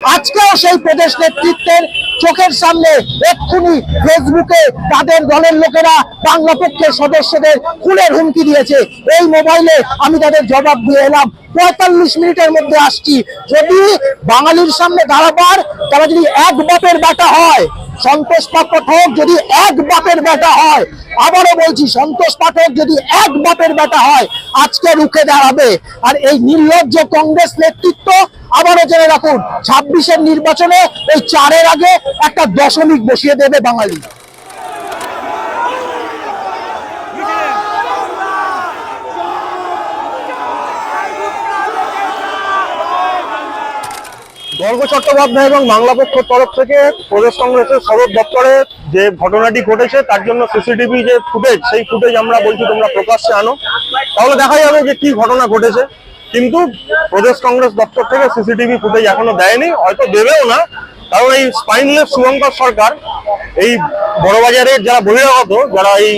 আজকেও সেই প্রদেশ নেতৃত্বের চোখের সামনে এক্ষুনি ফেসবুকে তাদের দলের লোকেরা বাংলা পক্ষের সদস্যদের খুনের হুমকি দিয়েছে। এই মোবাইলে আমি তাদের জবাব দিয়ে এলাম। পঁয়তাল্লিশ মিনিটের মধ্যে আসছি। যদি বাঙালির সামনে দাঁড়াবার, তারা যদি এক বাপের বেটা হয়, সন্তোষ পাঠক যদি এক বাপের বেটা হয়, আবারও বলছি, সন্তোষ পাঠক যদি এক বাপের বেটা হয়, আজকে রুখে দাঁড়াবে। আর এই নির্লজ্জ কংগ্রেস নেতৃত্ব আবারও জেনে রাখুন, ছাব্বিশের নির্বাচনে এই চারের আগে একটা দশমিক বসিয়ে দেবে বাঙালি। গর্গ চট্টোপাধ্যায় এবং বাংলা পক্ষের তরফ থেকে প্রদেশ কংগ্রেসের সদর দপ্তরে যে ঘটনাটি ঘটেছে, তার জন্য সিসিটিভি যে ফুটেজ, সেই ফুটেজ আমরা বলছি, তোমরা প্রকাশ্যে আনো। তাহলে দেখা যাবে যে কি ঘটনা ঘটেছে। কিন্তু প্রদেশ কংগ্রেস দপ্তর থেকে সিসিটিভি ফুটেজ এখনও দেয়নি হয়তো দেবেও না কারণ এই স্পাইনলেস শুভঙ্কর সরকার এই বড়বাজারের যারা বহিরাগত যারা এই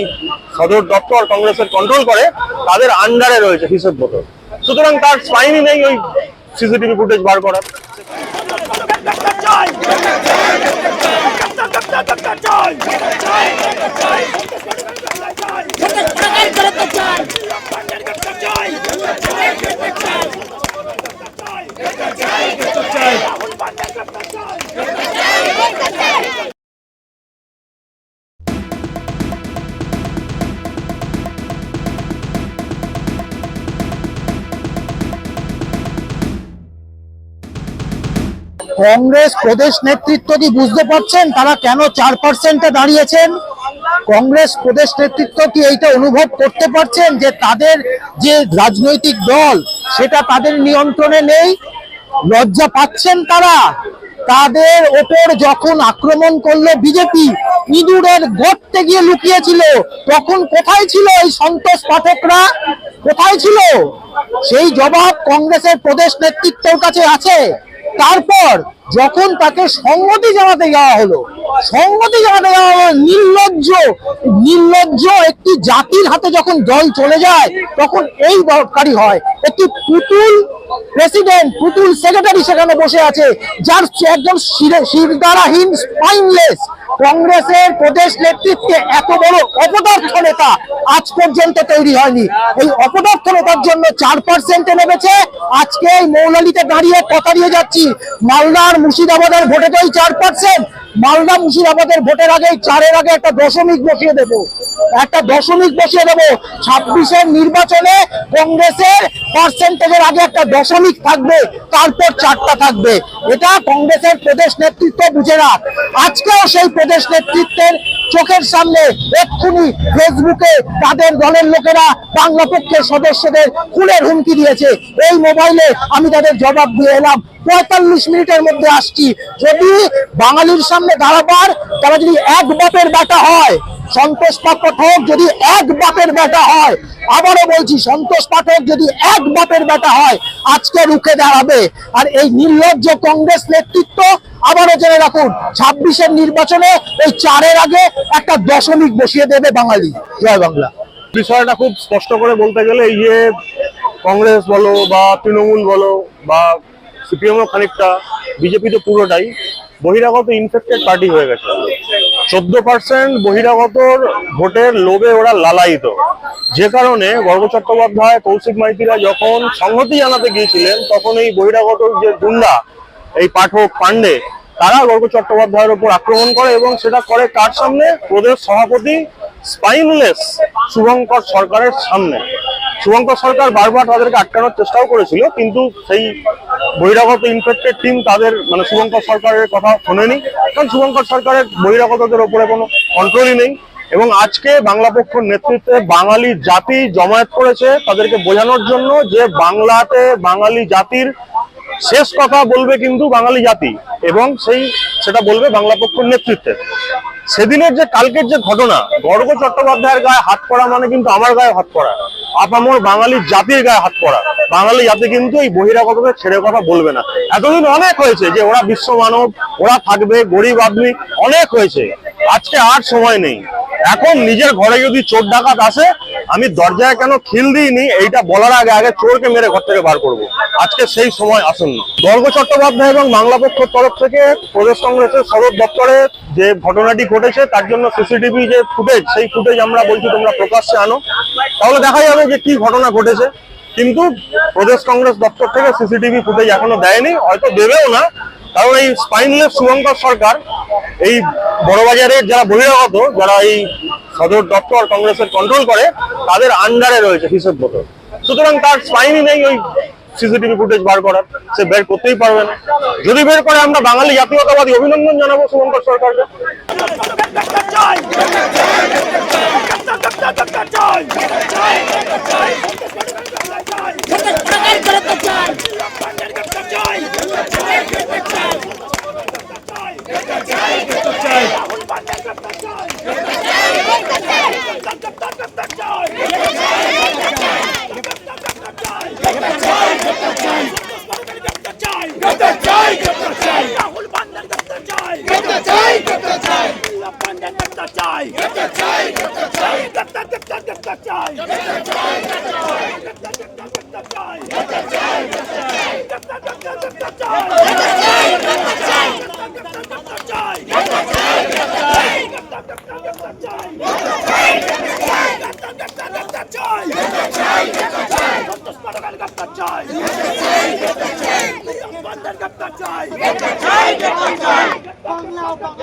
সদর দপ্তর কংগ্রেসের কন্ট্রোল করে তাদের আন্ডারে রয়েছে হিসেব মতো সুতরাং তার স্পাইনই নেই ওই সিসিটিভি ফুটেজ বার করার কংগ্রেস প্রদেশ নেতৃত্ব কি বুঝতে পারছেন? তারা কেন চার পার্সেন্টে দাঁড়িয়েছেন? কংগ্রেস প্রদেশ নেতৃত্ব কি এইটা অনুভব করতে পারছেন যে তাদের যে রাজনৈতিক দল, সেটা তাদের নিয়ন্ত্রণে নেই? লজ্জা পাচ্ছেন তারা? তাদের ওপর যখন আক্রমণ করল বিজেপি, ইঁদুরের গর্তে গিয়ে লুকিয়েছিল। তখন কোথায় ছিল এই সন্তোষ পাঠকরা? কোথায় ছিল? সেই জবাব কংগ্রেসের প্রদেশ নেতৃত্বের কাছে আছে। তারপর যখন তাকে সংগতি জানাতে যাওয়া হলো সংগতি জানাতে যাওয়া হলো নির্লজ্জ নির্লজ্জ একটি জাতির হাতে যখন দল চলে যায়, তখন এই দরকারি হয়। একটি পুতুল প্রেসিডেন্ট পুতুল সেক্রেটারি সেখানে বসে আছে, যার একজন শিরে- শিরদাঁড়াহীন স্পাইনলেস কংগ্রেসের প্রদেশ নেতৃত্বে এত বড় অপদার্থ নেতা আজ পর্যন্ত তৈরি হয়নি। এই অপদার্থ নেতার জন্য চার পার্সেন্টে নেমেছে। আজকে এই মৌলালিতে দাঁড়িয়ে কথা দিয়ে যাচ্ছি। মালদার মুর্শিদাবাদের ভোটে তো চার পার্সেন্ট মালদা মুর্শিদাবাদের ভোটের আগে চারের আগে একটা দশমিক বসিয়ে দেবো। একটা দশমিক বসিয়ে দেবো। ছাব্বিশের নির্বাচনে কংগ্রেসের পার্সেন্টেজের আগে একটা দশমিক থাকবে, তারপর চারটা থাকবে। এটা কংগ্রেসের প্রদেশ নেতৃত্ব বুঝে রাখ আজকেও সেই প্রদেশ নেতৃত্বের চোখের সামনে এক্ষুনি ফেসবুকে তাদের দলের লোকেরা বাংলা পক্ষের সদস্যদের খুনের হুমকি দিয়েছে। এই মোবাইলে আমি তাদের জবাব দিয়ে এলাম। পঁয়তাল্লিশ মিনিটের মধ্যে আসছি। যদি বাঙালির সামনে দাঁড়াবার, তারা যদি এক বাপের বেটা হয়, সন্তোষ পাঠক যদি এক বাপের বেটা হয়, আবারও বলছি, সন্তোষ পাঠক যদি এক বাপের বেটা হয়, আজকে রুখে দাঁড়াবে। আর এই নির্লজ্জ কংগ্রেস নেতৃত্ব, আবারও জেনে রাখুন, ছাব্বিশের নির্বাচনে এই চারের আগে একটা দশমিক বসিয়ে দেবে বাঙালি। জয় বাংলা। বিষয়টা খুব স্পষ্ট করে বলতে গেলে এই যে কংগ্রেস বলো বা তৃণমূল বলো বা সিপিএমও খানিকটা, বিজেপি তো পুরোটাই। বহিরাগত ইনফেক্টেড পার্টি হয়ে গেছে। চোদ্দ পার্সেন্ট বহিরাগতর ভোটের লোভে ওরা লালায়িত। যে কারণে গর্ব চট্টোপাধ্যায়, কৌশিক মাইতিরা যখন সংহতি জানাতে গিয়েছিলেন, তখন এই বহিরাগত যে গুন্ডা, এই পাঠক পাণ্ডে, তারা গর্গ চট্টোপাধ্যায়ের উপর আক্রমণ করে এবং সেটা করে কার সামনে? প্রদেশ সভাপতি স্পাইনলেস শুভঙ্কর সরকারের সামনে। শুভঙ্কর সরকার বারবার তাদেরকে আটকানোর চেষ্টাও করেছিল, কিন্তু সেই বহিরাগত ইনফেক্টেড টিম তাদের মানে শুভঙ্কর সরকারের কথা শোনেনি, কারণ শুভঙ্কর সরকারের বহিরাগতদের ওপরে কোনো কন্ট্রোলই নেই। এবং আজকে বাংলা পক্ষের নেতৃত্বে বাঙালি জাতি জমায়েত করেছে তাদেরকে বোঝানোর জন্য যে বাংলাতে বাঙালি জাতির শেষ কথা বলবে কিন্তু বাঙালি জাতি, এবং সেই, সেটা বলবে বাংলা পক্ষের নেতৃত্বে। সেদিনের যে কালকের যে ঘটনা, গর্গ চট্টোপাধ্যায়ের গায়ে হাত পড়া মানে কিন্তু আমার গায়ে হাত পড়া। আপামর বাঙালি জাতির গায়ে হাত পড়া। বাঙালি জাতি কিন্তু এই বহিরাগতদের ছেড়ে কথা বলবে না। এতদিন অনেক হয়েছে যে ওরা বিশ্ব মানব, ওরা থাকবে, গরিব আদমি, অনেক হয়েছে। আজকে আর সময় নেই। এখন নিজের ঘরে যদি চোর ডাকাত আসে আমি দরজায় কেন খিল দিইনি, এইটা বলার আগে আগে চোরকে মেরে ঘর থেকে বার করব। আজকে সেই সময় আসন্ন। গর্গ চট্টোপাধ্যায় এবং বাংলা পক্ষের তরফ থেকে প্রদেশ কংগ্রেসের সদর দপ্তরে যে ঘটনাটি ঘটেছে, তার জন্য সিসিটিভি যে ফুটেজ, সেই ফুটেজ আমরা বলছি, তোমরা প্রকাশ্যে আনো। তাহলে দেখা যাবে যে কি ঘটনা ঘটেছে। কিন্তু প্রদেশ কংগ্রেস দপ্তর থেকে সিসিটিভি ফুটেজ এখনও দেয়নি, হয়তো দেবেও না। কারণ এই স্পাইনলেস শুভঙ্কর সরকার এই বড়বাজারের যারা বহিরাগত, যারা এই সদর দপ্তর কংগ্রেসের কন্ট্রোল করে, তাদের আন্ডারে রয়েছে হিসেব মতো। সুতরাং তার স্পাইনই নেই ওই সিসিটিভি ফুটেজ বার করার। সে বের করতেই পারবে না। যদি বের করে, আমরা বাঙালি জাতীয়তাবাদী অভিনন্দন জানাব শুভঙ্কর সরকারকে।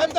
ఎంత